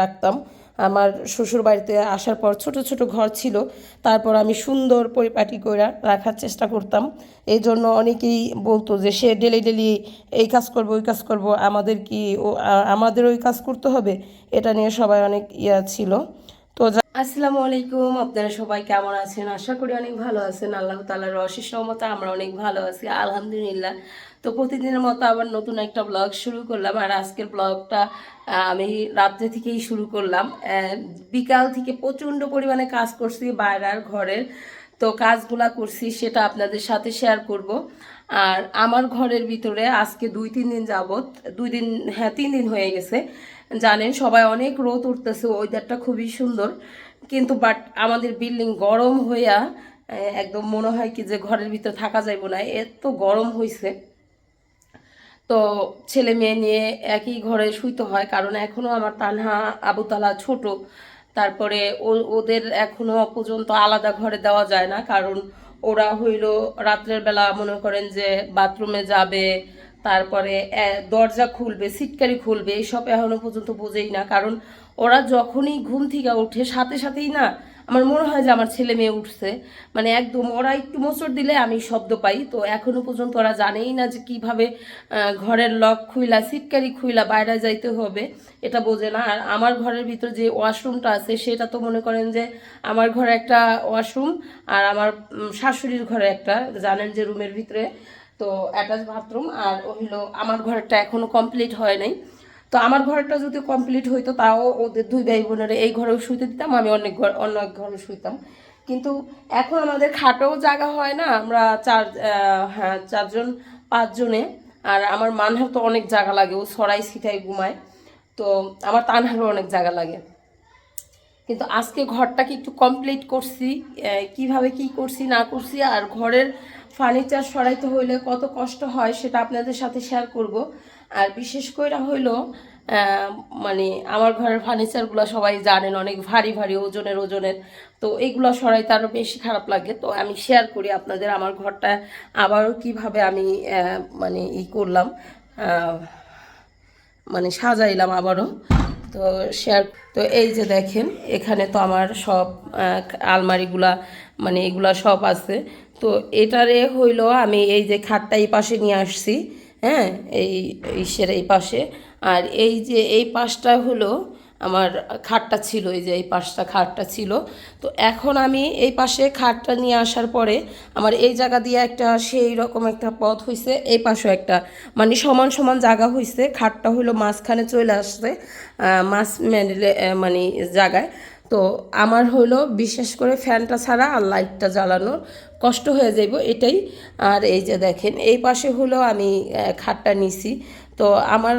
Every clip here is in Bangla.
রাখতাম। আমার শ্বশুর বাড়িতে আসার পর ছোট ছোট ঘর ছিল। তারপর আমি সুন্দর পরিপাটি করে রাখার চেষ্টা করতাম। এই জন্য অনেকেই বলতো যে, সে ডেলি ডেলি এই কাজ করব, ওই কাজ করব। আমাদের কি ও আমাদের ওই কাজ করতে হবে? এটা নিয়ে সবাই অনেক ইয়া ছিল। তো আসসালামু আলাইকুম, আপনারা সবাই কেমন আছেন? আশা করি অনেক ভালো আছেন। আল্লাহ তালার অশেষ রহমতে আমরা অনেক ভালো আছি, আলহামদুলিল্লাহ। তো প্রতিদিনের মতো আবার নতুন একটা ব্লগ শুরু করলাম। আর আজকের ব্লগটা আমি রাত্রে থেকেই শুরু করলাম। বিকাল থেকে প্রচণ্ড পরিমাণে কাজ করছি বাইরের ঘরের তো কাজগুলা করছি, সেটা আপনাদের সাথে শেয়ার করব। আর আমার ঘরের ভিতরে আজকে দুই, তিন দিন যাবৎ, দুই দিন হ্যাঁ তিন দিন হয়ে গেছে। জানেন, সবাই অনেক রোদ উঠতেছে ওয়েদারটা খুবই সুন্দর। কিন্তু বাট আমাদের বিল্ডিং গরম হইয়া একদম মনে হয় কি যে ঘরের ভিতরে থাকা যাইব না। এত গরম হয়েছে তো ছেলে মেয়ে নিয়ে একই ঘরে শুইতে হয়। কারণ এখনও আমার তানহা আবুতালা ছোট। তারপরে ওদের এখনও পর্যন্ত আলাদা ঘরে দেওয়া যায় না। কারণ ওরা হইল রাত্রের বেলা মনে করেন যে বাথরুমে যাবে, তারপরে দরজা খুলবে সিটকারি খুলবে এইসব এখনও পর্যন্ত বোঝেই না। কারণ ওরা যখনই ঘুম থেকে ওঠে, সাথে সাথেই না আমার মনে হয় যে আমার ছেলে মেয়ে উঠছে। মানে একদম ওরা একটু মোচড় দিলে আমি শব্দ পাই। তো এখনও পর্যন্ত ওরা জানেই না যে কীভাবে ঘরের লক খুইলা সিটকারি খুইলা বাইরে যাইতে হবে, এটা বোঝে না। আর আমার ঘরের ভিতর যে ওয়াশরুমটা আছে, সেটা তো মনে করেন যে আমার ঘরে একটা ওয়াশরুম আর আমার শাশুড়ির ঘরে একটা, জানেন যে রুমের ভিতরে। তো অ্যাটাচ বাথরুম আর হইল আমার ঘরটা এখনও কমপ্লিট হয় নাই। তো আমার ঘরটা যদি কমপ্লিট হইতো, তাও ওদের দুই ভাই বোনের এই ঘরেও শুইতে দিতাম, আমি অনেক ঘর, অন্য এক ঘরে শুইতাম। কিন্তু এখন আমাদের খাটেও জায়গা হয় না, আমরা চার হ্যাঁ চারজন, পাঁচজনে, আর আমার মানহার তো অনেক জায়গা লাগে, ও সরাই সিটাই ঘুমায়। তো আমার তানহারও অনেক জায়গা লাগে। কিন্তু আজকে ঘরটাকে একটু কমপ্লিট করছি কীভাবে কি করছি, না করছি, আর ঘরের ফার্নিচার সরাইতে হইলে কত কষ্ট হয় সেটা আপনাদের সাথে শেয়ার করব। আর বিশেষ করে হইল মানে আমার ঘরের ফার্নিচারগুলো সবাই জানেন, অনেক ভারী ভারী, ওজনের ওজনের, তো এইগুলো সরাইতে আরও বেশি খারাপ লাগে। তো আমি শেয়ার করি আপনাদের আমার ঘরটা আবারও কীভাবে আমি মানে ই করলাম মানে সাজাইলাম আবারও। তো শেয়ার তো এই যে দেখেন, এখানে তো আমার সব আলমারিগুলা মানে এগুলা সব আছে। তো এটারে হইল আমি এই যে খাটটা এই পাশে নিয়ে আসছি হ্যাঁ? এই ইসের এই পাশে। আর এই যে এই পাশটা হলো আমার খাটটা ছিল, এই যে এই পাশটা খাটটা ছিল। তো এখন আমি এই পাশে খাটটা নিয়ে আসার পরে আমার এই জায়গা দিয়ে একটা সেই রকম একটা পথ হয়েছে এই পাশেও একটা। মানে সমান সমান জায়গা হয়েছে খাটটা হলো মাঝখানে চলে আসছে মাছ মানে জায়গায়। তো আমার হলো বিশেষ করে ফ্যানটা ছাড়া আর লাইটটা জ্বালানোর কষ্ট হয়ে যাইব এটাই। আর এই যে দেখেন, এই পাশে হলো আমি খাটটা নিছি। তো আমার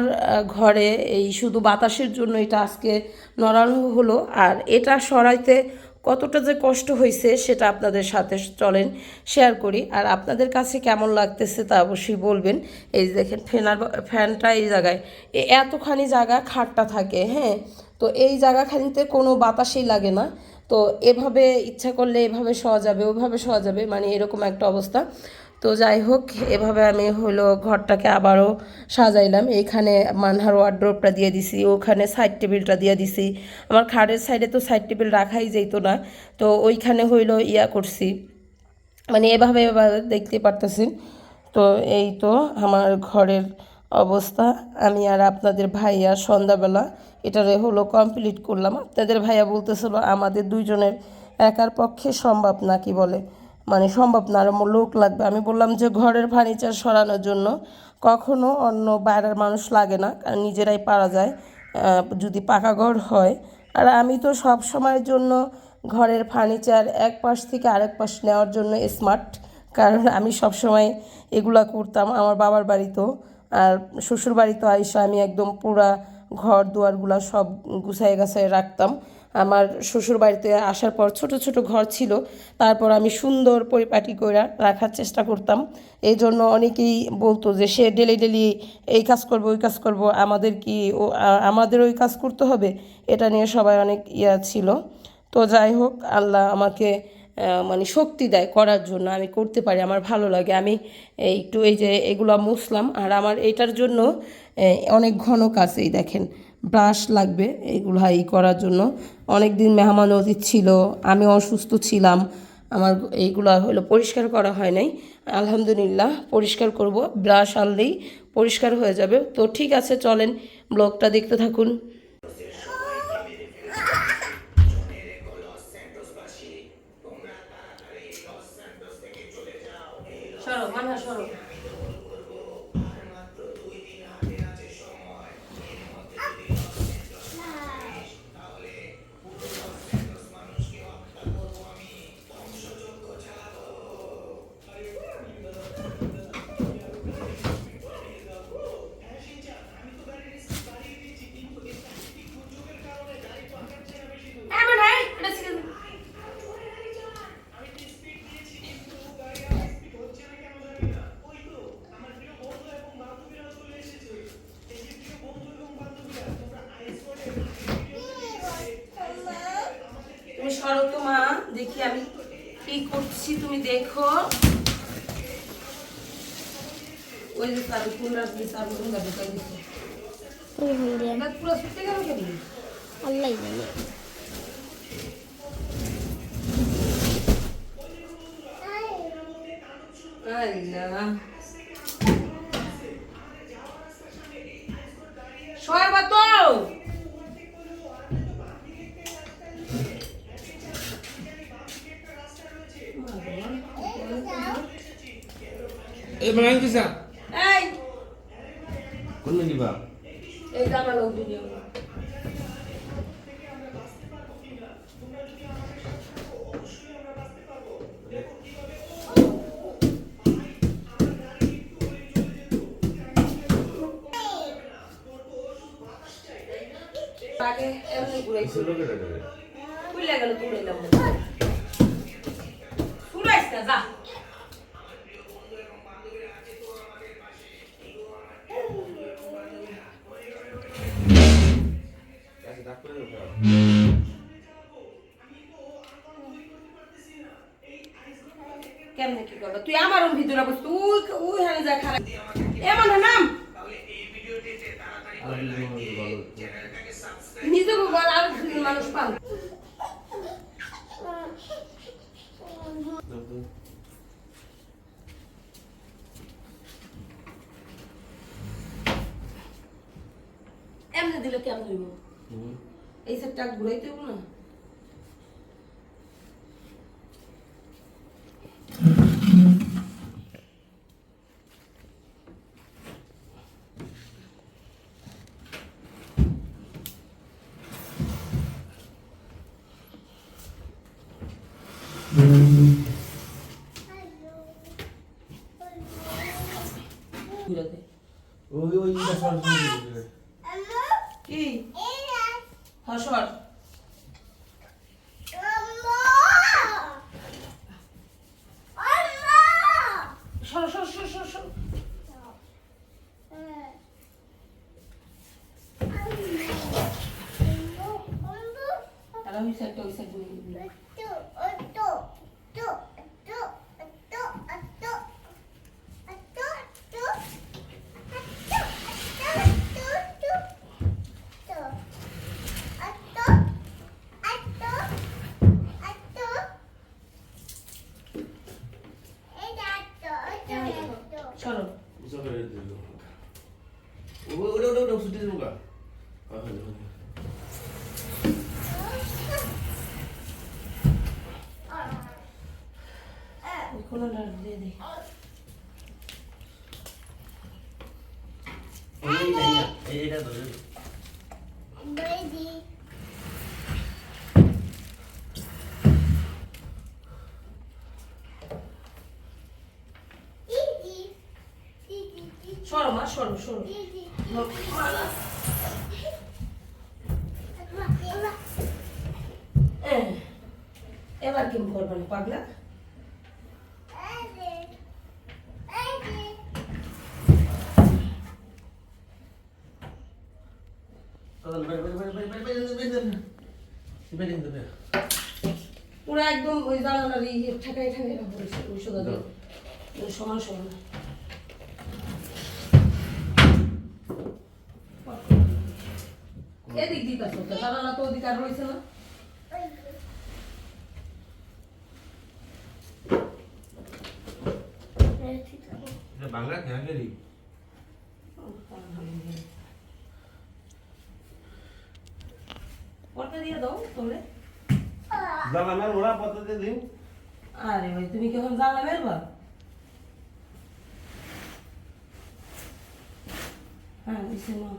ঘরে এই শুধু বাতাসের জন্য এটা আজকে নড়ানো হলো। আর এটা সরাইতে কতটা যে কষ্ট হয়েছে সেটা আপনাদের সাথে চলেন শেয়ার করি। আর আপনাদের কাছে কেমন লাগতেছে তা অবশ্যই বলবেন। এই দেখেন ফ্যানার ফ্যানটা এই জায়গায় এতখানি জায়গা খাটটা থাকে হ্যাঁ? তো এই জায়গাখানিতে কোনো বাতাসই লাগে না। তো এভাবে ইচ্ছা করলে এভাবে শোয়া যাবে, ওভাবে শোয়া যাবে মানে এরকম একটা অবস্থা। তো যাই হোক, এভাবে আমি হলো ঘরটাকে আবারও সাজাইলাম। এইখানে মানহার ওয়ার্ড্রোপটা দিয়ে দিছি, ওখানে সাইড টেবিলটা দিয়ে দিছি। আমার খাটের সাইডে তো সাইড টেবিল রাখাই যেত না, তো ওইখানে হইল ইয়া করছি। মানে এভাবে এভাবে দেখতে পারতেছি তো এই তো আমার ঘরের অবস্থা। আমি আর আপনাদের ভাইয়া সন্ধ্যাবেলা এটারে হলো কমপ্লিট করলাম। আপনাদের ভাইয়া বলতেছিল আমাদের দুইজনের একার পক্ষে সম্ভব নাকি বলে। মানে সম্ভব না আরও লোক লাগবে। আমি বললাম যে ঘরের ফার্নিচার সরানোর জন্য কখনো অন্য বাইরের মানুষ লাগে না, কারণ নিজেরাই পারা যায় যদি পাকা ঘর হয়। আর আমি তো সব সময়ের জন্য ঘরের ফার্নিচার এক পাশ থেকে আরেক পাশ নেওয়ার জন্য স্মার্ট কারণ আমি সব সময় এগুলা করতাম আমার বাবার বাড়িতেও আর শ্বশুর বাড়িতে আইসা আমি একদম পুরা ঘর দুয়ারগুলা সব গুছাই গাছায় রাখতাম। আমার শ্বশুর বাড়িতে আসার পর ছোট ছোট ঘর ছিল। তারপর আমি সুন্দর পরিপাটি করে রাখার চেষ্টা করতাম। এই জন্য অনেকেই বলতো যে, সে ডেলি ডেলি এই কাজ করব, ওই কাজ করব। আমাদের কি ও আমাদের ওই কাজ করতে হবে? এটা নিয়ে সবাই অনেক ইয়া ছিল। তো যাই হোক, আল্লাহ আমাকে মানে শক্তি দেয় করার জন্য। আমি করতে পারি, আমার ভালো লাগে। আমি একটু এই যে এগুলো মুছলাম। আর আমার এটার জন্য অনেক ঘন কাজ এই দেখেন। ব্রাশ লাগবে এগুলো এই করার জন্য। অনেক দিন মেহমান অতীত ছিল, আমি অসুস্থ ছিলাম, আমার এইগুলো হলো পরিষ্কার করা হয় নাই। আলহামদুলিল্লাহ, পরিষ্কার করব ব্রাশ আনলেই পরিষ্কার হয়ে যাবে। তো ঠিক আছে, চলেন ব্লগটা দেখতে থাকুন। সরো, মানহা, সরো। আল্লাহ জানে। আল্লাহ। সরবা তো Eh, mana itu Solo খুলে গেল তুলাইলাম না যা. কেমনে কি করব তুই আমার ভিতরে বস তুই ওই হানে যা খারাপ। এমন নাম। নিজে বল আর মানুষ পান এমনি দিলে কেমন হইব এই সেটটা ঘুরাইতে হইব না? 있어 또 있어 또. 처럼. 무사가 해야 돼. 오로로로 수대 들어가. 아, 네, 네. Ini, ini, ini, ini dah dulu. সরো মা সরো সরো এবার কেমন করবেন পাগলা পুরো একদম ওই জানালার ইয়ে ঠেকাই ঠেকাই রাখব ওই সোজা দিয়ে। সমান সমান। এদিক দিতে তো জানালা তো অধিকার রয়েছে না। বাংলা খেয়া গেলি পর্দা পদ্ধতি দিন। আরে ভাই তুমি কেমন জানলা বেরবা হ্যাঁ দিছে মা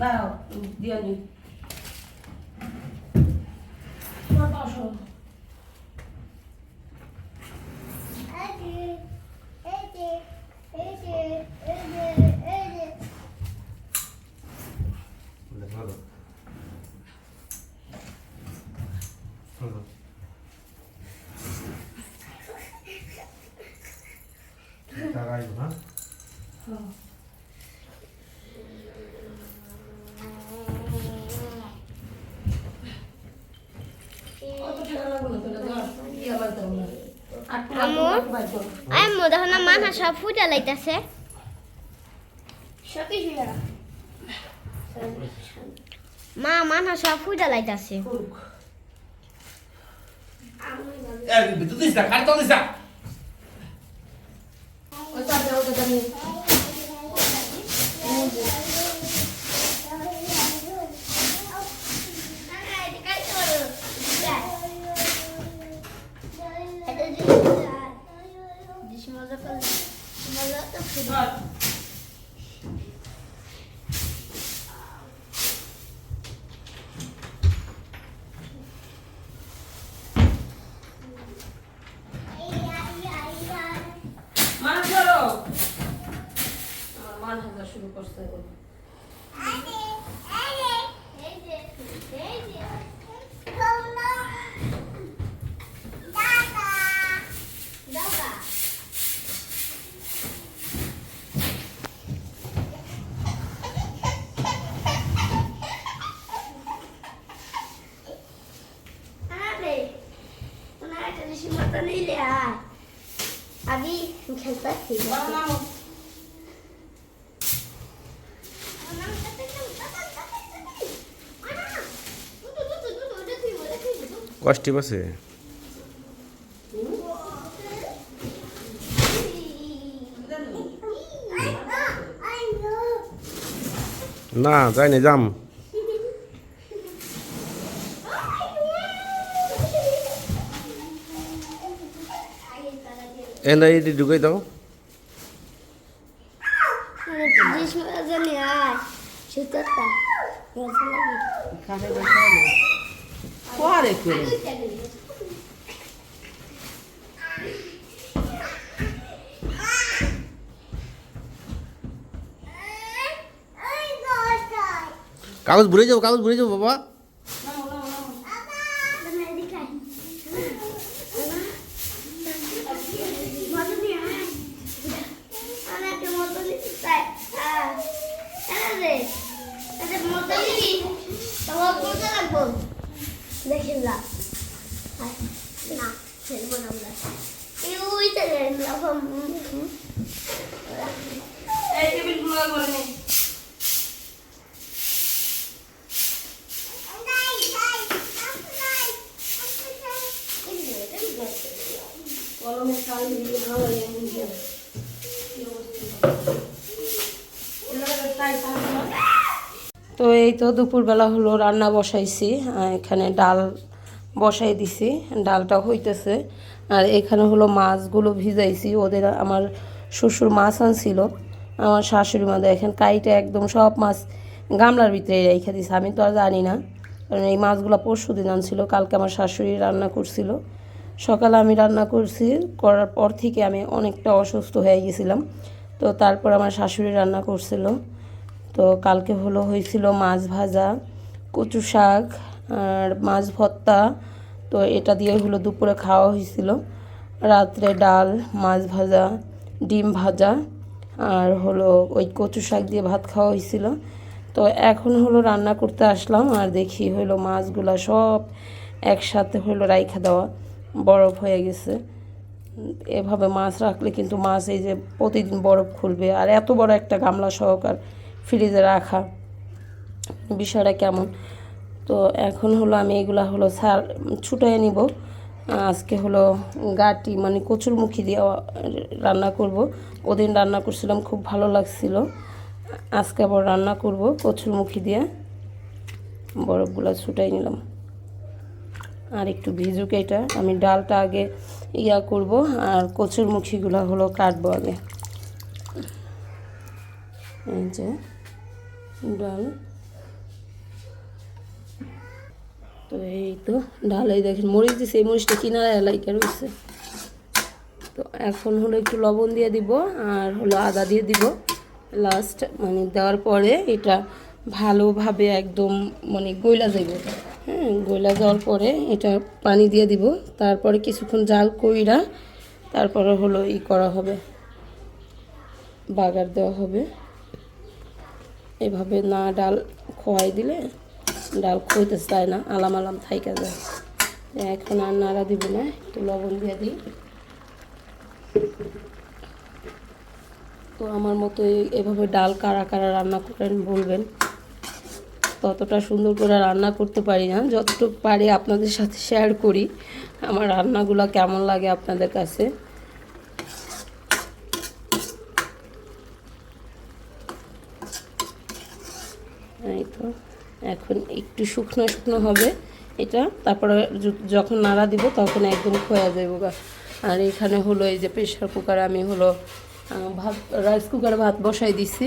দাঁড়াও দিয়ে নি বসো ভালো ভালো টাকা না কত টাকা লাগবে না তোলে ধর ইয়া বাইতে হবে না আট আম্মু? দেখো না মাথা সব ফুটা লাইতেছে। মা মাথা সব ফুটা লাইতাছে করুক এই বিদ্যুৎ দিস না কাট দিস না ওই চাপে ওটা জানি ধর মান ধরো আমার মান হাজার শুরু করতে হবে আমি খেলতেছি বাবা নামো কষ্টি বসে না যাই না যাম। এনে ঢুকাই দাও খাবে বসে পরে করে কাগজ ভরে যাব কাগজ ভরে যাব বাবা খেলব না আমরা এই তো এই তো দুপুরবেলা হলো রান্না বসাইছি এখানে ডাল বসাই দিছি ডালটা হইতেছে। আর এখানে হলো মাছগুলো ভিজাইছি, ওদের আমার শ্বশুর মাছ আনছিল। আমার শাশুড়ি মা দেখেন কাইটা একদম সব মাছ গামলার ভিতরে রেখে দিছে, আমি তো আর জানি না। কারণ এই মাছগুলো পরশু দিন আনছিল, কালকে আমার শাশুড়ি রান্না করছিল। সকালে আমি রান্না করছি, করার পর থেকে আমি অনেকটা অসুস্থ হয়ে গেছিলাম। তো তারপর আমার শাশুড়ি রান্না করছিল। তো কালকে হলো হয়েছিল মাছ ভাজা, কচু শাক আর মাছ ভর্তা, তো এটা দিয়ে হলো দুপুরে খাওয়া হয়েছিল। রাত্রে ডাল, মাছ ভাজা, ডিম ভাজা, আর হলো ওই কচু শাক দিয়ে ভাত খাওয়া হয়েছিল। তো এখন হলো রান্না করতে আসলাম আর দেখি হলো মাছগুলা সব একসাথে হলো রাইখা দেওয়া বরফ হয়ে গেছে। এভাবে মাছ রাখলে কিন্তু মাছ এই যে প্রতিদিন বরফ খুলবে। আর এত বড় একটা গামলা সহকার ফ্রিজে রাখা, বিষয়টা কেমন? তো এখন হলো আমি এগুলা হলো সার ছুটাই নিব। আজকে হলো গাটি মানে কচুরমুখী দিয়ে রান্না করব। ওদিন রান্না করছিলাম, খুব ভালো লাগছিল। আজকে আবার রান্না করব কচুরমুখী দিয়ে। বরফগুলো ছুটাই নিলাম। আর একটু ভিজুক এটা। আমি ডালটা আগে ইয়া করব আর কচুরমুখীগুলো হলো কাটবো আগে। এই যে ডাল। তো এই তো ডালাই দেখেন, মরিচ দিছে, এই মরিচটা কিনারা এলাইকা রয়েছে তো এখন হলো একটু লবণ দিয়ে দিব, আর হলো আদা দিয়ে দিব। লাস্ট মানে দেওয়ার পরে এটা ভালোভাবে একদম মানে গইলা যাইব। হ্যাঁ গইলা যাওয়ার পরে এটা পানি দিয়ে দিব। তারপরে কিছুক্ষণ জাল কইরা তারপরে হলো ই করা হবে, বাগার দেওয়া হবে। এভাবে না ডাল খোয়াই দিলে ডাল খইতে চায় না? আলাম আলাম থাইকা যায়। এখন আর নাড়া দিব না, একটু লবণ দিয়ে দিই। তো আমার মতো এভাবে ডাল কারা কারা রান্না করেন বলবেন। ততটা সুন্দর করে রান্না করতে পারি না। যতটুকু পারি আপনাদের সাথে শেয়ার করি। আমার রান্নাগুলো কেমন লাগে আপনাদের কাছে এই তো এখন একটু শুকনো শুকনো হবে এটা? তারপরে যখন নাড়া দিব তখন একদম খোয়া যাব গা। আর এখানে হলো এই যে প্রেশার কুকারে আমি হলো ভাত রাইস কুকারে ভাত বসাই দিছি।